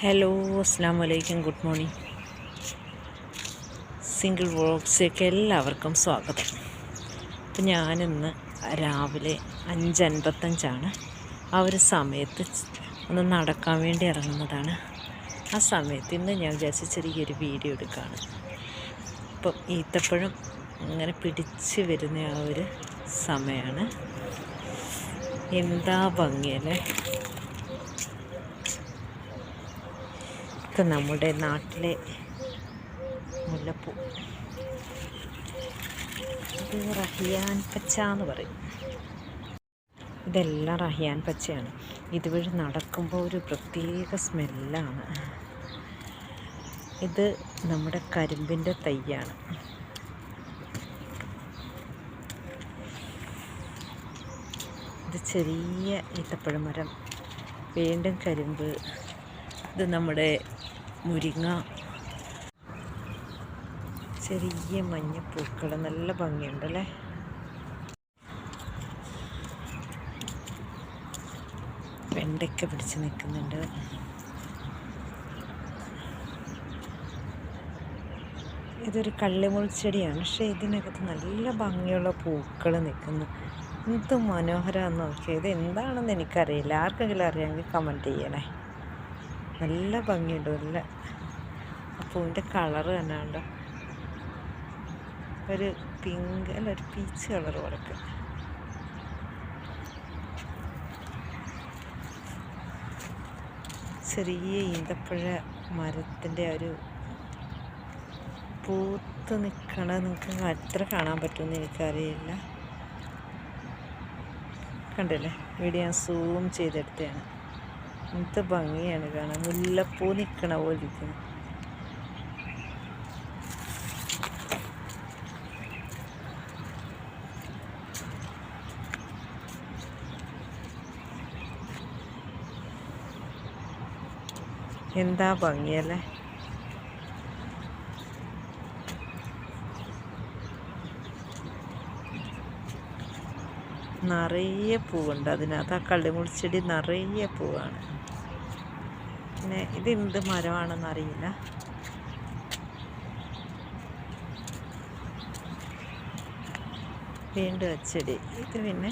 Hello അസ്സാം വലൈക്കും good morning single വ്ളോഗ്സിലേക്ക് എല്ലാവർക്കും സ്വാഗതം. അപ്പം ഞാനിന്ന് രാവിലെ അഞ്ച് അൻപത്തഞ്ചാണ് ആ ഒരു സമയത്ത് ഒന്ന് നടക്കാൻ വേണ്ടി ഇറങ്ങുന്നതാണ്. ആ സമയത്ത് ഇന്ന് ഞാൻ വിചാരിച്ച ചെറിയൊരു വീഡിയോ എടുക്കുകയാണ് ഇപ്പം ഈത്തപ്പഴം ഇങ്ങനെ പിടിച്ച് വരുന്ന ആ ഒരു സമയമാണ് എന്താ ഭംഗിയല്ലേ? ഇത് നമ്മുടെ നാട്ടിലെ മുല്ലപ്പൂ. ഇത് റഹിയാൻ പച്ച എന്ന് പറയും. ഇതെല്ലാം റഹിയാൻ പച്ചയാണ്. ഇതുവഴി നടക്കുമ്പോൾ ഒരു പ്രത്യേക സ്മെല്ലാണ്. ഇത് നമ്മുടെ കരിമ്പിന്റെ തൈയാണ്. ഇത് ചെറിയ ഈത്തപ്പഴമരം വീണ്ടും കരിമ്പ് ഇത് നമ്മുടെ മുരിങ്ങ. ചെറിയ മഞ്ഞപ്പൂക്കൾ നല്ല ഭംഗിയുണ്ടല്ലേ? വെണ്ടയ്ക്ക പിടിച്ച് നിൽക്കുന്നുണ്ട്. ഇതൊരു കള്ളിമുൾച്ചെടിയാണ് പക്ഷേ ഇതിനകത്ത് നല്ല ഭംഗിയുള്ള പൂക്കൾ നിൽക്കുന്നു. എന്ത് മനോഹരമാണെന്ന് നോക്കിയാൽ ഇത് എന്താണെന്ന് എനിക്കറിയില്ല. ആർക്കെങ്കിലും അറിയാമെങ്കിൽ കമന്റ് ചെയ്യണേ. നല്ല ഭംഗിയുണ്ട് നല്ല. ആ പൂവിന്റെ കളറ് തന്നെ ഉണ്ടോ ഒരു പിങ്ക് അല്ല ഒരു പീച്ച് കളർ പോലൊക്കെ. ചെറിയ ഈന്തപ്പഴ മരത്തിന്റെ ഒരു പൂത്ത് നിൽക്കണ നിങ്ങൾക്ക് എത്ര കാണാൻ പറ്റുമെന്ന് എനിക്കറിയില്ല. കണ്ടില്ലേ? വീഡിയോ ഞാൻ സൂം ചെയ്തെടുത്തതാണ്. എന്ത് ഭംഗിയാണ് കാണാൻ. മുല്ലപ്പൂ നിൽക്കണ പോലെ ഇരിക്കുന്നു എന്താ ഭംഗിയല്ലേ? നിറയെ പൂവുണ്ട്. അതിനകത്ത് ആ കള്ളിമുൾച്ചെടി നിറയെ പൂവാണ്. പിന്നെ ഇത് എന്ത് മരമാണെന്ന് അറിയില്ല. വീണ്ടും അച്ചടി ഇത് പിന്നെ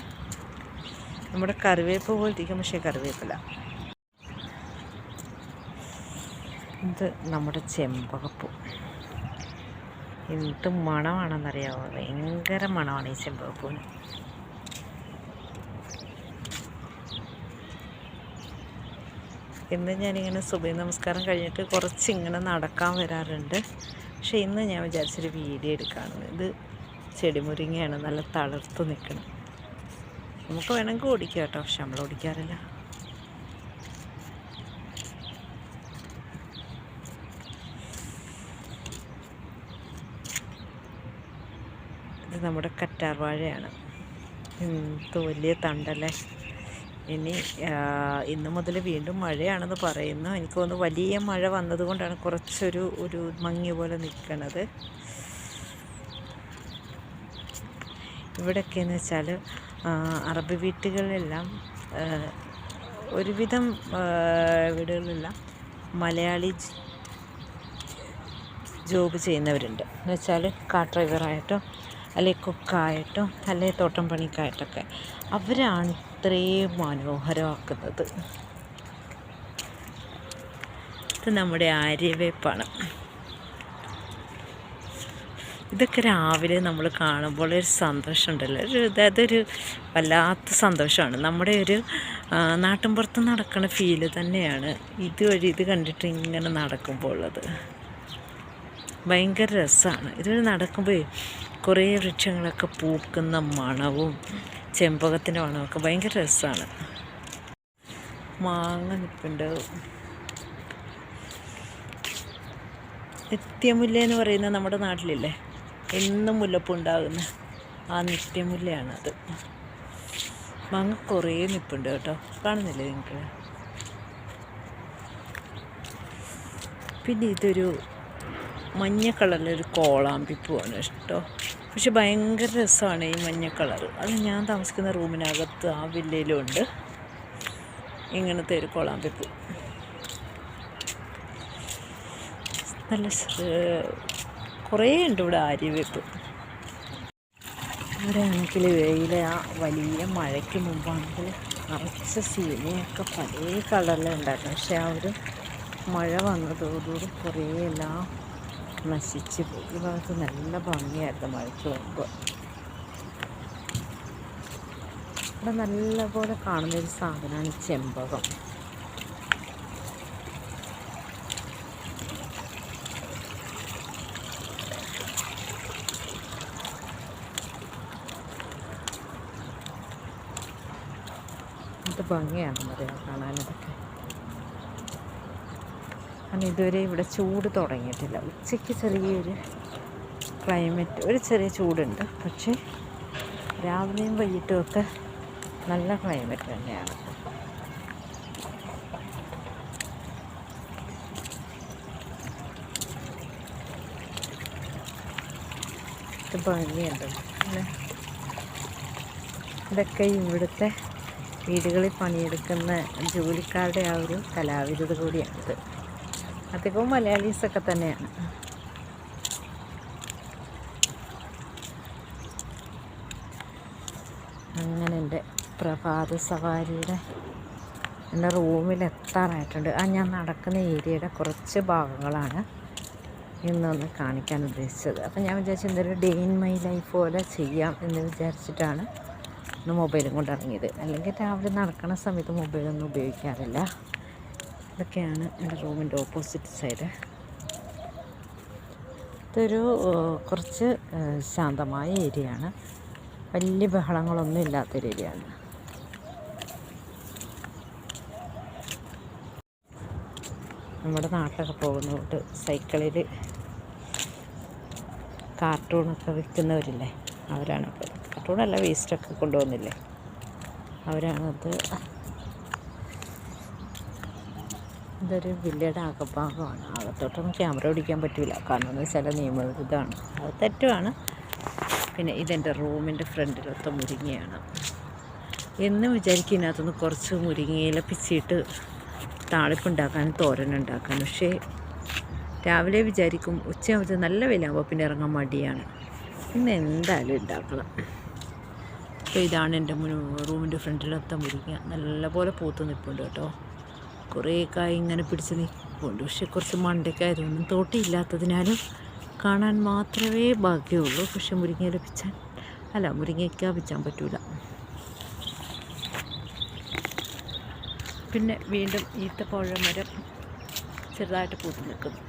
നമ്മുടെ കറിവേപ്പ് പോലിരിക്കും പക്ഷേ കറിവേപ്പില. ഇത് നമ്മുടെ ചെമ്പകപ്പൂ. എന്ത് മണമാണെന്നറിയാമോ ഭയങ്കര മണമാണ് ഈ ചെമ്പകപ്പൂവിന്. ഇന്ന് ഞാനിങ്ങനെ സുബൈ നമസ്കാരം കഴിഞ്ഞിട്ട് കുറച്ച് ഇങ്ങനെ നടക്കാൻ വരാറുണ്ട്. പക്ഷേ ഇന്ന് ഞാൻ വിചാരിച്ചൊരു വീഡിയോ എടുക്കുകയാണ് ഇത് ചെടിമുരിങ്ങയാണ് നല്ല തളർത്ത് നിൽക്കണം നമുക്ക് വേണമെങ്കിൽ ഓടിക്കാം കേട്ടോ. പക്ഷെ നമ്മൾ ഓടിക്കാറില്ല. ഇത് നമ്മുടെ കറ്റാർ വാഴയാണ് എന്ത് വലിയ തണ്ടല്ലേ? ഇനി ഇന്ന് മുതൽ വീണ്ടും മഴയാണെന്ന് പറയുന്നു. എനിക്ക് തോന്നുന്നു വലിയ മഴ വന്നതുകൊണ്ടാണ് കുറച്ചൊരു ഒരു മങ്ങി പോലെ നിൽക്കുന്നത് ഇവിടെയൊക്കെയെന്ന് വെച്ചാൽ അറബ് വീട്ടുകളിലെല്ലാം ഒരുവിധം വീടുകളിലെല്ലാം മലയാളി ജോബ് ചെയ്യുന്നവരുണ്ട്. എന്ന് വെച്ചാൽ കാർ ഡ്രൈവറായിട്ടോ അല്ലെങ്കിൽ കുക്കായിട്ടും അല്ലെങ്കിൽ തോട്ടം പണിക്കായിട്ടൊക്കെ അവരാണ് ഇത്രയും മനോഹരമാക്കുന്നത്. ഇത് നമ്മുടെ ആര്യവേപ്പാണ് ഇതൊക്കെ രാവിലെ നമ്മൾ കാണുമ്പോൾ ഒരു സന്തോഷം സന്തോഷമുണ്ടല്ലോ. ഒരു അതൊരു വല്ലാത്ത സന്തോഷമാണ്. നമ്മുടെ ഒരു നാട്ടിൻപുറത്ത് നടക്കുന്ന ഫീൽ തന്നെയാണ് ഇതുവഴി ഇത് കണ്ടിട്ട് ഇങ്ങനെ നടക്കുമ്പോൾ ഉള്ളത് ഭയങ്കര രസമാണ്. ഇതുവഴി നടക്കുമ്പോൾ കുറേ വൃക്ഷങ്ങളൊക്കെ പൂക്കുന്ന മണവും ചെമ്പകത്തിന്റെ മണമൊക്കെ ഭയങ്കര രസമാണ്. മാങ്ങ നിൽപ്പുണ്ട് നിത്യമുല്ല എന്ന് പറയുന്നത് നമ്മുടെ നാട്ടിലില്ലേ? എന്നും മുല്ലപ്പൂ ഉണ്ടാകുന്ന ആ നിത്യമുല്ലയാണത്. മാങ്ങ കുറേ നിൽപ്പുണ്ട് കേട്ടോ. കാണുന്നില്ലേ നിങ്ങൾക്ക് പിന്നെ ഇതൊരു മഞ്ഞ കളറിലൊരു പോവാണ് കേട്ടോ. പക്ഷെ ഭയങ്കര രസമാണ് ഈ മഞ്ഞ കളർ. അത് ഞാൻ താമസിക്കുന്ന റൂമിനകത്ത് ആ വില്ലയിലും ഉണ്ട്. ഇങ്ങനത്തെ ഒരു കോളാമ്പി പൂ. നല്ല കുറേ ഉണ്ട് ഇവിടെ ആര്യവെപ്പ്. ഇവിടെയാണെങ്കിൽ വെയിലെ ആ വലിയ മഴയ്ക്ക് മുമ്പാണെങ്കിൽ നിറച്ച സീനയൊക്കെ പല കളറിലുണ്ടായിരുന്നു. പക്ഷേ ആ ഒരു മഴ വന്നതോടുകൂടി കുറേ എല്ലാം നശിച്ച് പോയി. ഈ ഭാഗത്ത് നല്ല ഭംഗിയായിരുന്നു മഴയ്ക്ക് മുമ്പ് ഇവിടെ നല്ലപോലെ കാണുന്നൊരു സാധനമാണ് ചെമ്പകം. എന്ത് ഭംഗിയാണെന്നറിയാം കാണാനതൊക്കെ കാരണം ഇതുവരെ ഇവിടെ ചൂട് തുടങ്ങിയിട്ടില്ല. ഉച്ചയ്ക്ക് ചെറിയൊരു ക്ലൈമറ്റ് ഒരു ചെറിയ ചൂടുണ്ട്. പക്ഷേ രാവിലെയും വൈകിട്ടും ഒക്കെ നല്ല ക്ലൈമറ്റ് തന്നെയാണ്. ഭംഗിയുണ്ട്. ഇതൊക്കെ ഇവിടുത്തെ വീടുകളിൽ പണിയെടുക്കുന്ന ജോലിക്കാരുടെ ആ ഒരു കലാവിരുത് കൂടിയാണിത്. അധികവും മലയാളീസൊക്കെ തന്നെയാണ്. അങ്ങനെ എന്റെ പ്രഭാത സവാരിയുടെ എന്റെ റൂമിലെത്താറായിട്ടുണ്ട് ആ ഞാൻ നടക്കുന്ന ഏരിയയുടെ കുറച്ച് ഭാഗങ്ങളാണ് ഇന്നൊന്ന് കാണിക്കാൻ ഉദ്ദേശിച്ചത്. അപ്പം ഞാൻ വിചാരിച്ചു എന്തൊരു ഡേ ഇൻ മൈ ലൈഫ് പോലെ ചെയ്യാം എന്ന് വിചാരിച്ചിട്ടാണ് ഇന്ന് മൊബൈലും കൊണ്ട് ഇറങ്ങിയത്. അല്ലെങ്കിൽ രാവിലെ നടക്കുന്ന സമയത്ത് മൊബൈലൊന്നും ഉപയോഗിക്കാറില്ല. ഇതൊക്കെയാണ് എന്റെ റൂമിന്റെ ഓപ്പോസിറ്റ് സൈഡ്. ഇതൊരു കുറച്ച് ശാന്തമായ ഏരിയയാണ്. വലിയ ബഹളങ്ങളൊന്നും ഇല്ലാത്തൊരു ഏരിയ ആണ് നമ്മുടെ നാട്ടിലൊക്കെ പോകുന്നതുകൊണ്ട് സൈക്കിളിൽ കാർട്ടൂണൊക്കെ വിൽക്കുന്നവരില്ലേ അവരാണ്. കാർട്ടൂണല്ല വേസ്റ്റൊക്കെ കൊണ്ടുപോകുന്നില്ലേ അവരാണത് ഇതൊരു വില്ലയുടെ അകഭാഗമാണ്. അകത്തോട്ടൊന്നും ക്യാമറ പിടിക്കാൻ പറ്റില്ല കാരണം എന്ന് വെച്ചാൽ നിയമ ഇതാണ്. അത് തെറ്റുമാണ് പിന്നെ ഇതെന്റെ റൂമിന്റെ ഫ്രണ്ടിലത്തെ മുരിങ്ങയാണ്. എന്നും വിചാരിക്കും ഇതിനകത്തുനിന്ന് കുറച്ച് മുരിങ്ങയില പിച്ചിട്ട് താളിപ്പുണ്ടാക്കാനും തോരനുണ്ടാക്കാനും പക്ഷേ രാവിലെ വിചാരിക്കും ഉച്ചയാകുമ്പോൾ നല്ല വിലയാകുമ്പോൾ പിന്നെ ഇറങ്ങാൻ മടിയാണ്. ഇന്ന് എന്തായാലും ഉണ്ടാക്കണം അപ്പോൾ ഇതാണ് എന്റെ മുൻ റൂമിന്റെ ഫ്രണ്ടിലത്തെ മുരിങ്ങ. നല്ലപോലെ പൂത്ത് നിൽപ്പുണ്ട് കേട്ടോ. കുറേ കായ് ഇങ്ങനെ പിടിച്ച് നിൽക്കുന്നുണ്ട് പക്ഷെ കുറച്ച് മണ്ടയ്ക്കായതൊന്നും തോട്ടിയില്ലാത്തതിനാലും കാണാൻ മാത്രമേ ഭാഗ്യമുള്ളൂ. പക്ഷെ മുരിങ്ങ ലഭിച്ചാൽ അല്ല മുരിങ്ങയ്ക്ക പിച്ചാൻ പറ്റൂല. പിന്നെ വീണ്ടും ഈത്തപ്പഴ മരം ചെറുതായിട്ട് പൂത്ത് നിൽക്കുന്നു.